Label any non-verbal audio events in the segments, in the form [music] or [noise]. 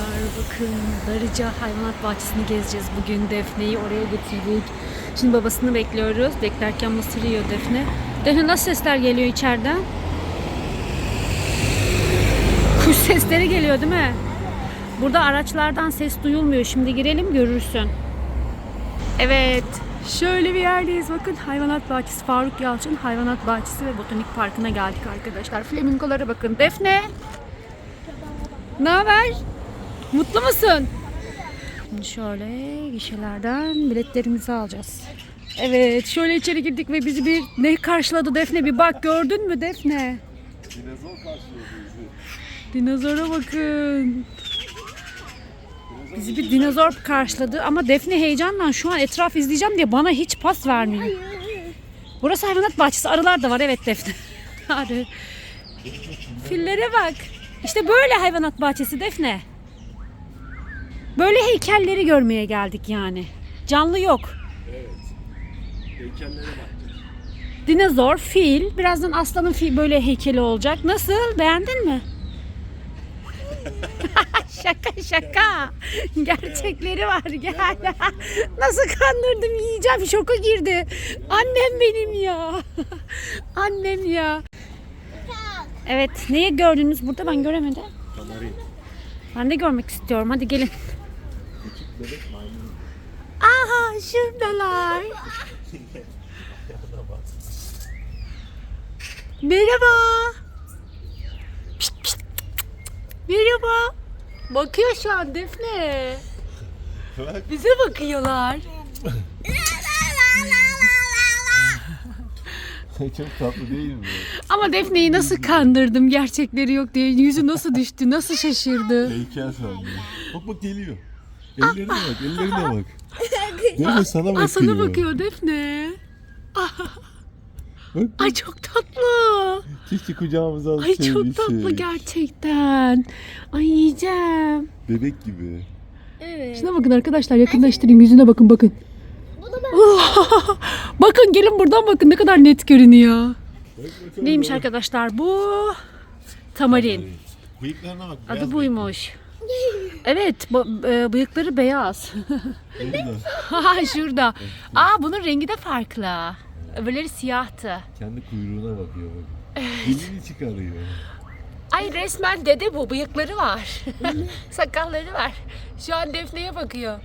arkadaşlar bakın Darıca Hayvanat Bahçesi'ni gezeceğiz bugün. Defne'yi oraya getirdik. Şimdi babasını bekliyoruz. Beklerken mısır yiyor Defne. Defne nasıl sesler geliyor içeriden? Kuş sesleri geliyor değil mi? Burada araçlardan ses duyulmuyor. Şimdi girelim görürsün. Evet. Şöyle bir yerdeyiz. Bakın hayvanat bahçesi. Faruk Yalçın Hayvanat Bahçesi ve Botanik Parkı'na geldik arkadaşlar. Flamingolara bakın. Defne. Ne haber? Mutlu musun? Şimdi şöyle gişelerden biletlerimizi alacağız. Evet şöyle içeri girdik ve bizi bir ne karşıladı Defne bir bak gördün mü Defne? Dinozor karşılıyor bizi. Dinozora bakın. Bizi bir dinozor karşıladı ama Defne heyecanla şu an etraf izleyeceğim diye bana hiç pas vermiyor. Burası hayvanat bahçesi. Arılar da var evet Defne. [laughs] Arı. Fillere bak. İşte böyle hayvanat bahçesi Defne. Böyle heykelleri görmeye geldik yani. Canlı yok. Heykellere bakacağız. Dinozor, fil, birazdan aslanın fil böyle heykeli olacak. Nasıl? Beğendin mi? [laughs] şaka şaka. Gerçekleri var gel. Nasıl kandırdım yiyeceğim şoka girdi. Annem benim ya. Annem ya. Evet neyi gördünüz burada ben göremedim. Kanarin. Ben de görmek istiyorum hadi gelin. Bebek maymun. Aha şuradalar. Merhaba. Pişt, pişt. Merhaba. Bakıyor şu an Defne. Bize bakıyorlar. [laughs] Çok tatlı değil mi? Ama Defne'yi nasıl kandırdım gerçekleri yok diye. Yüzü nasıl düştü, nasıl şaşırdı. Heykel sandım. Bak bak geliyor. Ellerine bak, ellerine bak. [laughs] Değil mi? Sana bakıyor. Aa, sana bakıyor Defne. Bak, Ay çok tatlı. keşke kucağımıza Ay çok tatlı gerçekten. Ay yiyeceğim. Bebek gibi. Şuna bakın arkadaşlar yakınlaştırayım yüzüne bakın bakın. [laughs] bakın gelin buradan bakın ne kadar net görünüyor. Neymiş arkadaşlar bu? Tamarin. Bıyıklarına bak. Adı buymuş. Evet bu- e, bıyıkları beyaz. Ha şurada. Aa bunun rengi de farklı. Öbürleri siyahtı. Kendi kuyruğuna bakıyor bak. [laughs] Dilini çıkarıyor. Ay resmen dede bu bıyıkları var. [laughs] Sakalları var. Şu an Defne'ye bakıyor.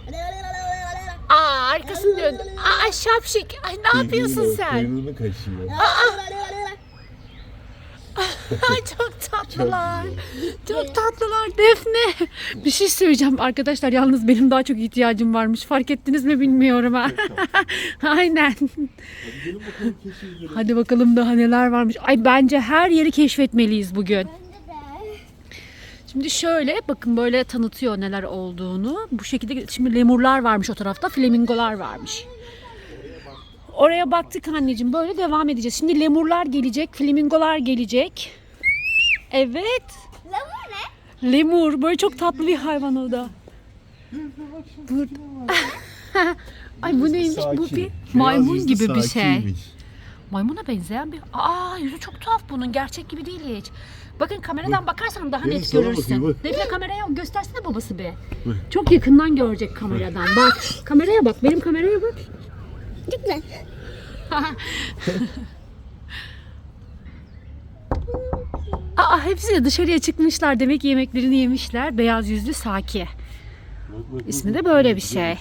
Aa arkasını döndü. Aa şapşik. Ay ne yapıyorsun sen? Kuyruğunu kaşıyor. [laughs] Ay çok tatlılar. Çok tatlılar Defne. Bir şey söyleyeceğim arkadaşlar yalnız benim daha çok ihtiyacım varmış. Fark ettiniz mi bilmiyorum ha. [laughs] Aynen. Hadi bakalım daha neler varmış. Ay bence her yeri keşfetmeliyiz bugün. Şimdi şöyle bakın böyle tanıtıyor neler olduğunu. Bu şekilde şimdi lemurlar varmış o tarafta. Flamingolar varmış. Oraya baktık anneciğim. Böyle devam edeceğiz. Şimdi lemurlar gelecek. Flamingolar gelecek. Evet. Lemur ne? Lemur. Böyle çok tatlı bir hayvan o da. Burada. [laughs] Ay bu neymiş? Bu bir maymun gibi bir şey. Maymuna benzeyen bir... Aa yüzü çok tuhaf bunun. Gerçek gibi değil hiç. Bakın kameradan bakarsan daha net görürsün. bak. Defne kameraya göstersene babası be. Çok yakından görecek kameradan. Bak kameraya bak. Benim kameraya bak. Lütfen. Aa hepsi de dışarıya çıkmışlar. Demek yemeklerini yemişler. Beyaz yüzlü Saki. İsmi de böyle bir şey.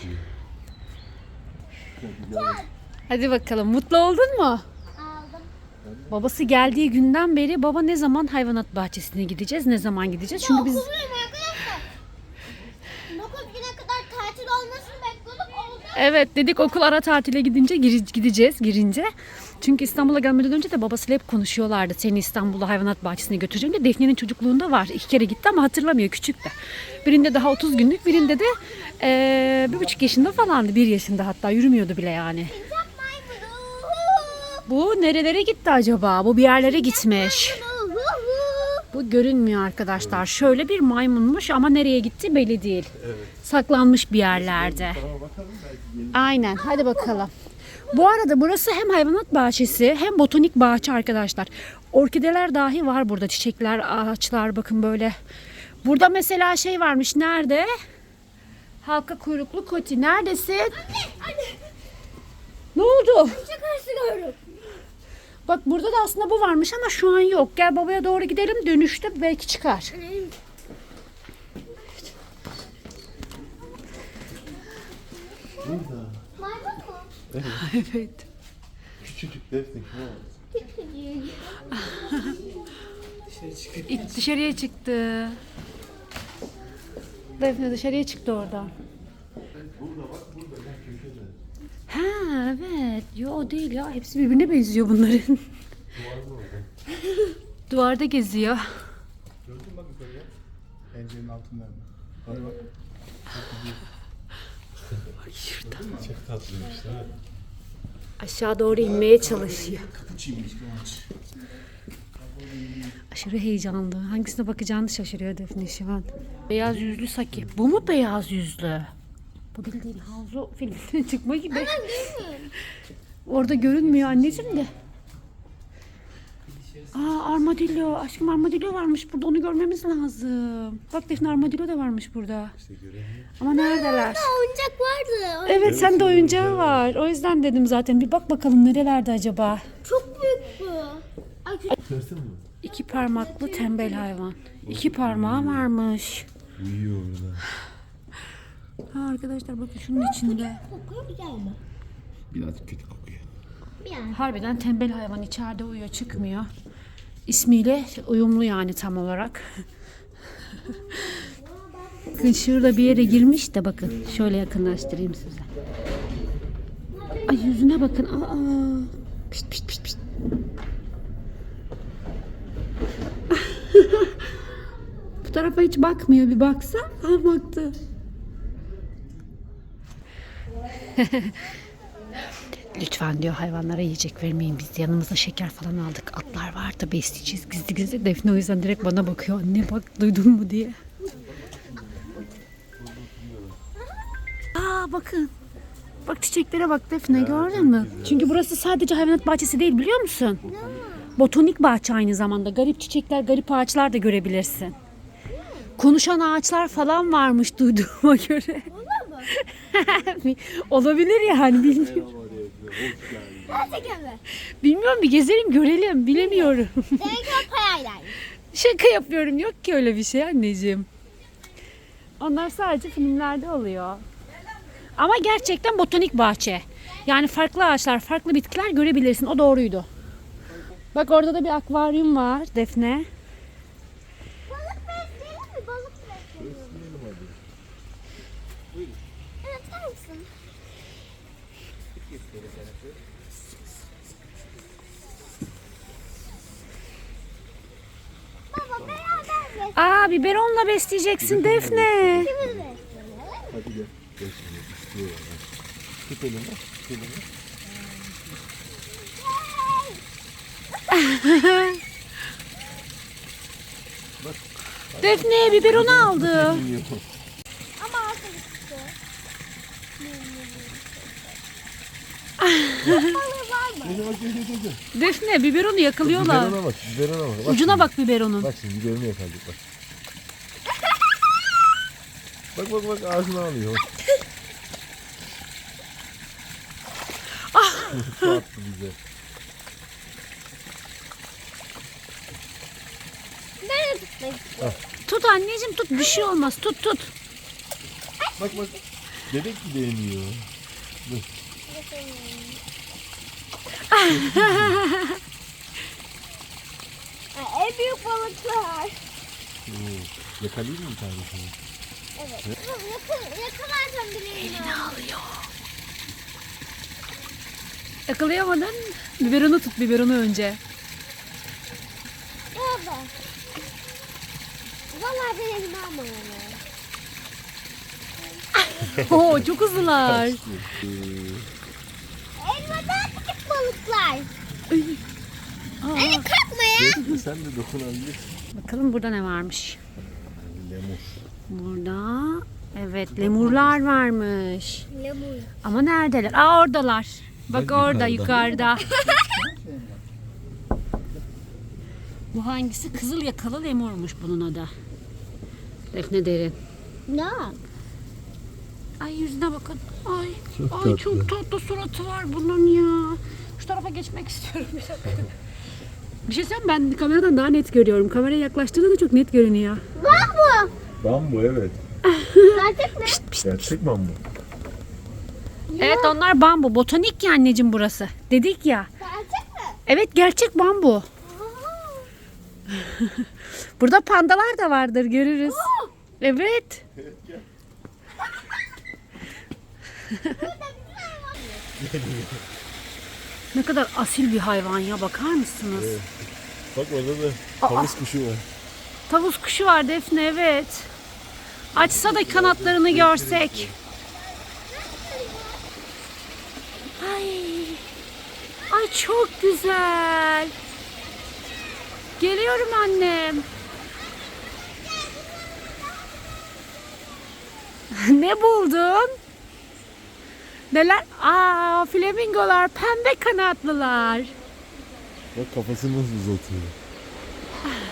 Hadi bakalım. Mutlu oldun mu? Babası geldiği günden beri baba ne zaman hayvanat bahçesine gideceğiz? Ne zaman gideceğiz? Çünkü biz Evet dedik okul ara tatile gidince gideceğiz girince. Çünkü İstanbul'a gelmeden önce de babasıyla hep konuşuyorlardı. Seni İstanbul'a hayvanat bahçesine götüreceğim diye. Defne'nin çocukluğunda var. İki kere gitti ama hatırlamıyor küçük de. Birinde daha 30 günlük birinde de eee, bir buçuk yaşında falandı. Bir yaşında hatta yürümüyordu bile yani. Bu nerelere gitti acaba? Bu bir yerlere gitmiş. Bu görünmüyor arkadaşlar. Şöyle bir maymunmuş ama nereye gitti belli değil. Saklanmış bir yerlerde. Aynen. Hadi bakalım. Bu arada burası hem hayvanat bahçesi hem botanik bahçe arkadaşlar. Orkideler dahi var burada. Çiçekler, ağaçlar bakın böyle Burada mesela şey varmış. Nerede? Halka kuyruklu koti. Neredesin? Anne. Ne oldu? Şakası gördüm. Bak burada da aslında bu varmış ama şu an yok. Gel babaya doğru gidelim. Dönüşte belki çıkar. Burada. Maymun mu? evet. [laughs] Küçücük defne. İt dışarıya çıktı. Defne dışarıya çıktı oradan. Burada bak burada. Gel köşede. Ha evet. Yo değil ya. Hepsi birbirine benziyor bunların. Duvarda [laughs] orada. Duvarda geziyor. Gördün mü bak yukarıya? Pencerenin altından. Bak bak. Çok tatlıymış değil mi? Aşağı doğru inmeye çalışıyor. Aşırı heyecanlı. Hangisine bakacağını şaşırıyor Defne şu an. Beyaz yüzlü Saki. Bu mu beyaz yüzlü? Bu bildiğin Hanzo filminden [laughs] çıkma gibi. Orada görünmüyor anneciğim de. Aa armadillo. Aşkım armadillo varmış burada. Onu görmemiz lazım. Bak Defne armadillo da varmış burada. İşte. Ama neredeler? Oyuncak vardı. Evet sen de oyuncağı var. O yüzden dedim zaten. Bir bak bakalım nerelerde acaba. Çok büyük bu. Ay? İki parmaklı tembel hayvan. İki parmağı varmış. Uyuyor orada. Ha arkadaşlar bakın şunun içinde. Kokuyor güzel mi? Biraz kötü kokuyor. Yani. Harbiden tembel hayvan içeride uyuyor çıkmıyor. İsmiyle uyumlu yani tam olarak. [laughs] Bakın şurada bir yere girmiş de bakın. Şöyle yakınlaştırayım size. Ay yüzüne bakın. Aa. Pişt pişt pişt pişt. [laughs] Bu tarafa hiç bakmıyor bir baksa. Ha baktı. [laughs] Lütfen diyor hayvanlara yiyecek vermeyin biz yanımıza şeker falan aldık. Atlar var da besleyeceğiz gizli gizli. Defne o yüzden direkt bana bakıyor. Anne bak duydun mu diye. Aa bakın. Bak çiçeklere bak Defne gördün mü? Çünkü burası sadece hayvanat bahçesi değil biliyor musun? Botanik bahçe aynı zamanda. Garip çiçekler, garip ağaçlar da görebilirsin. Konuşan ağaçlar falan varmış duyduğuma [laughs] göre. [laughs] Olabilir yani bilmiyorum. Gerçekten mi? Bilmiyorum bir gezelim görelim bilemiyorum. Demek ki o parayla. [laughs] Şaka yapıyorum yok ki öyle bir şey anneciğim. Onlar sadece filmlerde oluyor. Ama gerçekten botanik bahçe. Yani farklı ağaçlar, farklı bitkiler görebilirsin. O doğruydu. Bak orada da bir akvaryum var Defne. Aa biberonla besleyeceksin Defne. Hadi gel. Tut elini. Tut elini. Defne biberonu aldı. Defne biberonu yakalıyorlar. Biberona bak. Biberona bak. bak. Ucuna bak biberonun. Bak şimdi biberini yakalayacak bak. Bak bak bak ağzına alıyor. Su attı bize. Nereye tutayım? Tut anneciğim tut bir şey olmaz tut tut. Bak bak. Bebek gibi emiyor. Ay, en büyük balıklar. Oo. Yakalayayım mı bir tanesini? Evet. Yakın, yakalarsan bileğini al. Yakalayamadın. Biberonu tut biberonu önce. Baba. Vallahi ben elime almam onu. [laughs] Oo çok hızlılar. Elmadan küçük balıklar. Aa, Anne kalkma ya. Sen de dokunabilirsin. bakalım burada ne varmış. Lemur. Burada evet lemurlar varmış. Lemur. Ama neredeler? Aa oradalar. Bak Bak orada yukarıda. yukarıda. Bu hangisi? Kızıl yakalı lemurmuş bunun adı. Defne derin. Ne? Ay yüzüne bakın. Ay, Çok ay tatlı. çok tatlı suratı var bunun ya. Şu tarafa geçmek [laughs] istiyorum bir dakika. Bir şey söyleyeyim mi? ben kameradan daha net görüyorum. Kameraya yaklaştığında da çok net görünüyor. Bu. Bambu evet. Gerçek mi? Gerçek bambu. Evet onlar bambu. Botanik ya anneciğim burası. Dedik ya. Gerçek mi? Evet gerçek bambu. [laughs] Burada pandalar da vardır görürüz. Evet. [laughs] ne kadar asil bir hayvan ya bakar mısınız? Bak orada da tavus kuşu var. Tavus kuşu var Defne evet. Açsa da kanatlarını görsek. Ay. Ay çok güzel. Geliyorum annem. [laughs] ne buldun? Neler? Aa, flamingolar, pembe kanatlılar. Bak kafasını nasıl uzatıyor. [laughs]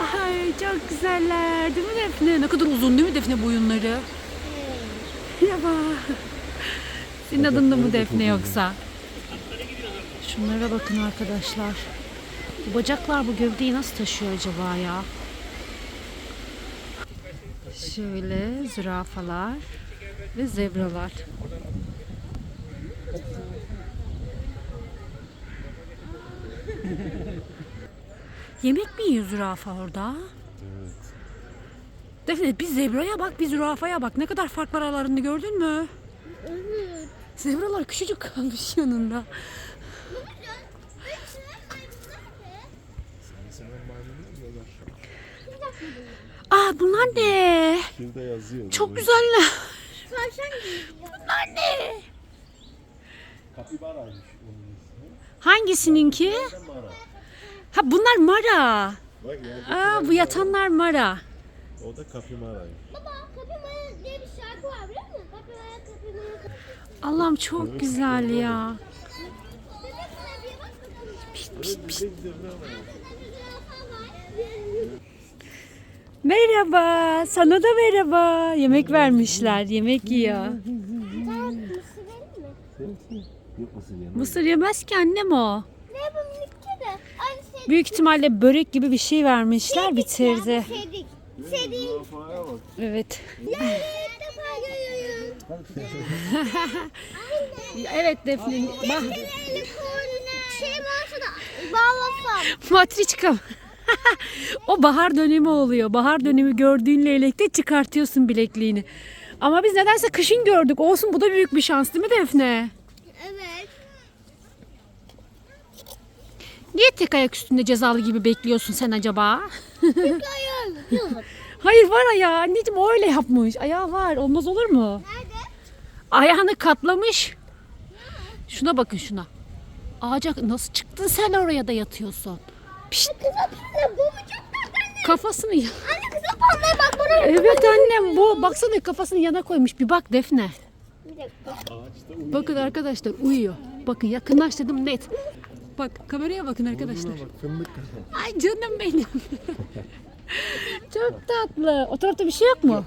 Ay çok güzeller değil mi Defne? Ne kadar uzun değil mi Defne boyunları? Ya bak. Senin adın da mı Defne yoksa? Şunlara bakın arkadaşlar. Bu bacaklar bu gövdeyi nasıl taşıyor acaba ya? Şöyle zürafalar ve zebralar. Yemek mi yiyor zürafa orada? Evet. Defne bir zebraya bak bir zürafaya bak. Ne kadar fark var aralarında gördün mü? Evet. Zebralar küçücük kalmış yanında. Aa bunlar ne? Şurada yazıyor. Çok güzeller. Bunlar ne? Kapibaraymış onun ismi. Hangisininki? Mara. Ha bunlar mara. Bak yerde Aa bu yatanlar mara. o da kapimaraymış. Baba Kapimaya diye bir şarkı var biliyor musun? Kapimaya Kapimaya Allah'ım çok güzel ya. Pişt pişt. Merhaba. Sana da merhaba. Yemek vermişler. Yemek yiyor. Mısır yemez ki annem o. Ne bu minikçe de? Aynı şey. Büyük ihtimalle börek gibi bir şey vermişler bitirdi. Zürafaya bak. Evet. [laughs] Evet Defne. Koluna şey olsa da bağlasam. [laughs] Matriçka. [laughs] o bahar dönemi oluyor. Bahar dönemi gördüğün leylekte çıkartıyorsun bilekliğini. Ama biz nedense kışın gördük. Olsun bu da büyük bir şans değil mi Defne? Evet. Niye tek ayak üstünde cezalı gibi bekliyorsun sen acaba? Ayağım yok. [laughs] Hayır var ayağı. Anneciğim o öyle yapmış. Ayağı var. Olmaz olur mu? Nerede? Ayağını katlamış. Şuna bakın şuna. Ağaca nasıl çıktın sen oraya da yatıyorsun? Pişt, kafasını ya. Anne kızıl pandaya bak bana. Evet annem bu. Baksana kafasını yana koymuş. Bir bak Defne. Bakın arkadaşlar uyuyor. Bakın yakınlaştırdım net. Bak kameraya bakın arkadaşlar. Bak fındık kadar. Ay canım benim. [laughs] Çok tatlı. O tarafta bir şey yok mu?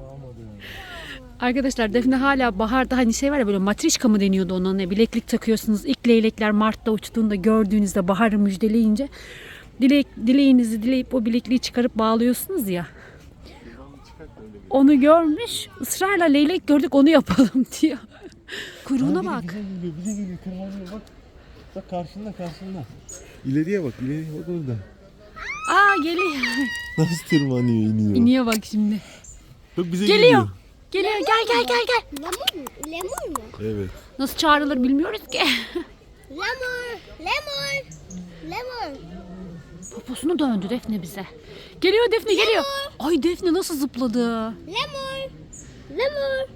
Almadın mı? Arkadaşlar Defne hala baharda hani şey var ya böyle matrişka mı deniyordu ona ne bileklik takıyorsunuz. İlk leylekler Mart'ta uçtuğunda gördüğünüzde baharı müjdeleyince dilek, dileğinizi dileyip o bilekliği çıkarıp bağlıyorsunuz ya. Onu görmüş ısrarla leylek gördük onu yapalım [laughs] diyor. Kuyruğuna bak. Bize geliyor, bize geliyor. Tırmanıyor bak. Bak karşında karşında. İleriye bak, ileriye bak orada. Aa geliyor. [laughs] Nasıl tırmanıyor, iniyor. İniyor bak şimdi. Bak bize Geliyor. geliyor. Geliyor gel gel gel gel. Lemon mu? Lemon mu? Evet. Nasıl çağrılır bilmiyoruz ki. Lemon. Lemon. Lemon. Poposunu döndü Defne bize. Geliyor Defne geliyor. Ay Defne nasıl zıpladı. Lemon. Lemon.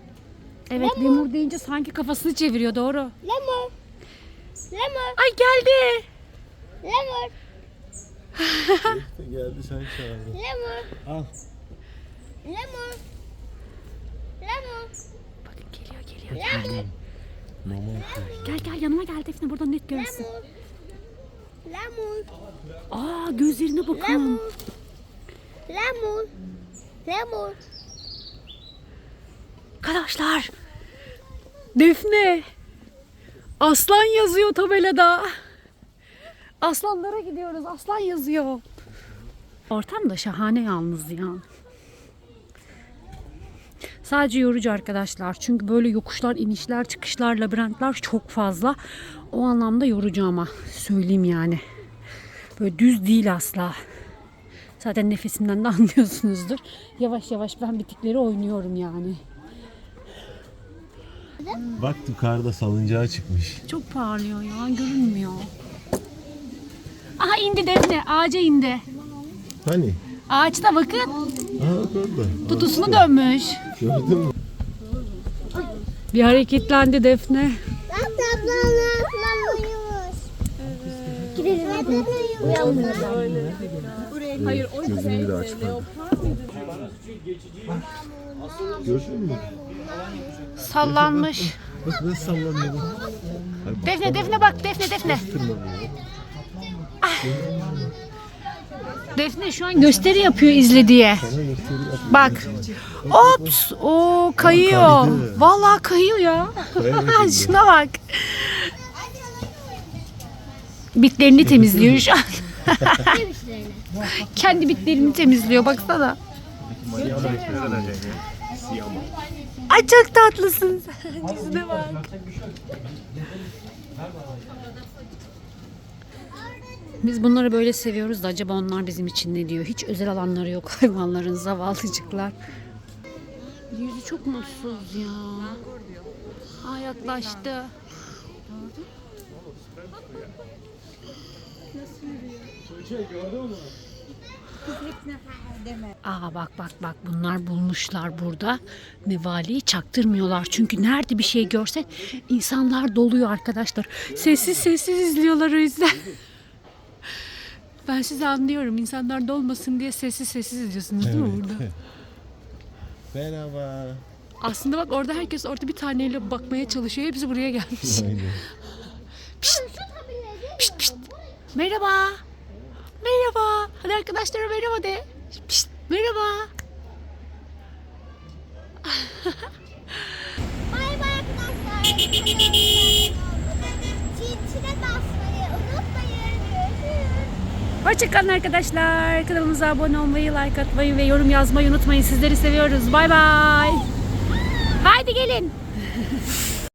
Evet lemur deyince sanki kafasını çeviriyor doğru. Lemon. Lemon. Ay geldi. Lemon. Geldi sen çağırdın. Lemon. Al. Lemon. Lemon. Bakın geliyor geliyor. Mama. Gel gel yanıma gel Defne burada net görürsün. Lemon. Lemur. Aa gözlerine bakın. Lemur. Lemur. Lemur. Arkadaşlar. Defne. Aslan yazıyor tabelada. Aslanlara gidiyoruz. Aslan yazıyor. Ortam da şahane yalnız ya. Sadece yorucu arkadaşlar. Çünkü böyle yokuşlar, inişler, çıkışlar, labirentler çok fazla. O anlamda yorucu ama söyleyeyim yani. Böyle düz değil asla. Zaten nefesimden de [laughs] anlıyorsunuzdur. Yavaş yavaş ben bitikleri oynuyorum yani. Bak yukarıda salıncağa çıkmış. Çok parlıyor ya görünmüyor. Aha indi Defne ağaca indi. Hani? Ağaçta bakın Aa bak orada. tutusunu dönmüş. Gördün mü? Bir hareketlendi Defne. Bak tablanlar falan uyumuş. Gidelim hadi. Uyanmıyor. Gözünü bir aç bak. Gördün mü? Sallanmış. Bak nasıl sallanıyor bu. Defne Defne bak Defne Defne. Ah. Defne şu an gösteri yapıyor izle diye. Bak. Ops. O kayıyor. Vallahi kayıyor ya. [laughs] Şuna bak. Bitlerini temizliyor şu an. [laughs] Kendi bitlerini temizliyor baksana. Ay çok tatlısın sen. [laughs] Yüzüne bak. Biz bunları böyle seviyoruz da acaba onlar bizim için ne diyor? Hiç özel alanları yok [laughs] hayvanların zavallıcıklar. Yüzü çok mutsuz ya. Ha yaklaştı. Aa bak bak bak bunlar bulmuşlar burada. Nevali'yi çaktırmıyorlar. Çünkü nerede bir şey görsen insanlar doluyor arkadaşlar. Sessiz sessiz izliyorlar o yüzden. [laughs] Ben sizi anlıyorum. İnsanlar dolmasın diye sessiz sessiz izliyorsunuz değil mi burada? [laughs] Merhaba. Aslında bak orada herkes orada bir taneyle bakmaya çalışıyor. Hepsi buraya gelmiş. Aynen. [laughs] Pişt pişt. Merhaba. Merhaba. Hadi arkadaşlara merhaba de. Pişt. Merhaba. [laughs] Bay bay arkadaşlar. Çiçeğe basmayı unutmayın. Görüşürüz. Hoşçakalın arkadaşlar. Kanalımıza abone olmayı, like atmayı ve yorum yazmayı unutmayın. Sizleri seviyoruz. Bay bay. Haydi gelin. [laughs]